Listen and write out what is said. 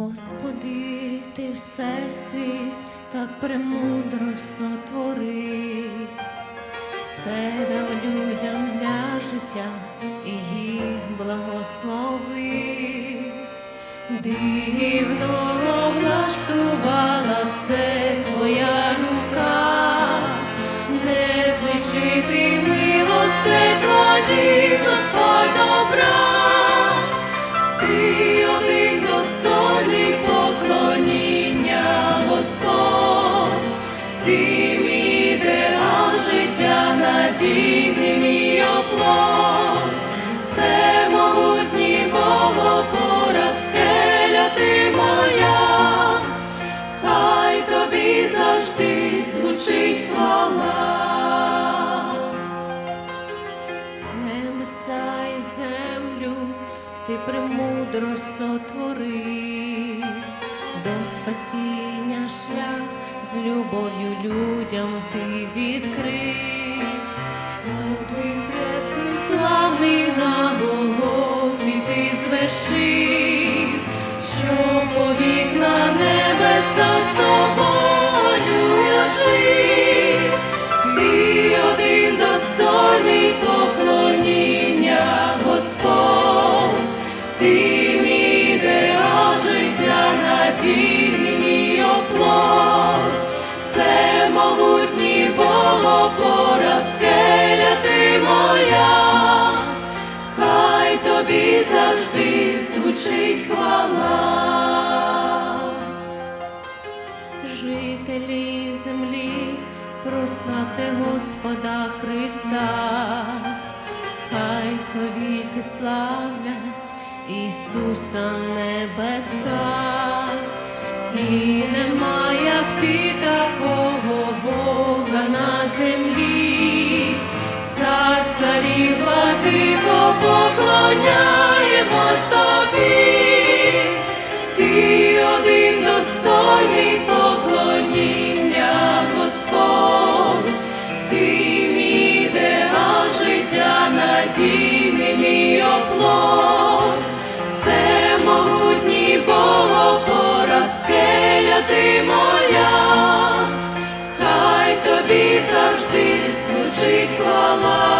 Господи, ти всесвіт так премудро сотворив, все дав людям для життя і їх благословив. Дивно влаштувала все твоя рука, не звичити милосте кладів, Господь добра. Ти один надійний мій оплот, всемогутній Бог, опора, скеля ти моя, хай тобі завжди звучить хвала. Небеса і землю ти премудро сотворив, до спасіння шлях з любов'ю людям ти відкрив. Небесах з тобою я жив. Ти один достойний поклоніння, Господь, ти мій ідеал життя, надійний мій оплот, всемогутній Бог, опора, скеля моя, хай тобі завжди звучить хвала жителі землі, прославте Господа Христа, хай повіки славлять Ісуса небеса, і нема, як ти такого Бога на землі, цар царі владико, поклоняємось тобі. Ти один достойний надійний мій оплот, всемогутній Бог, опора, скеля ти моя, хай тобі завжди звучить хвала.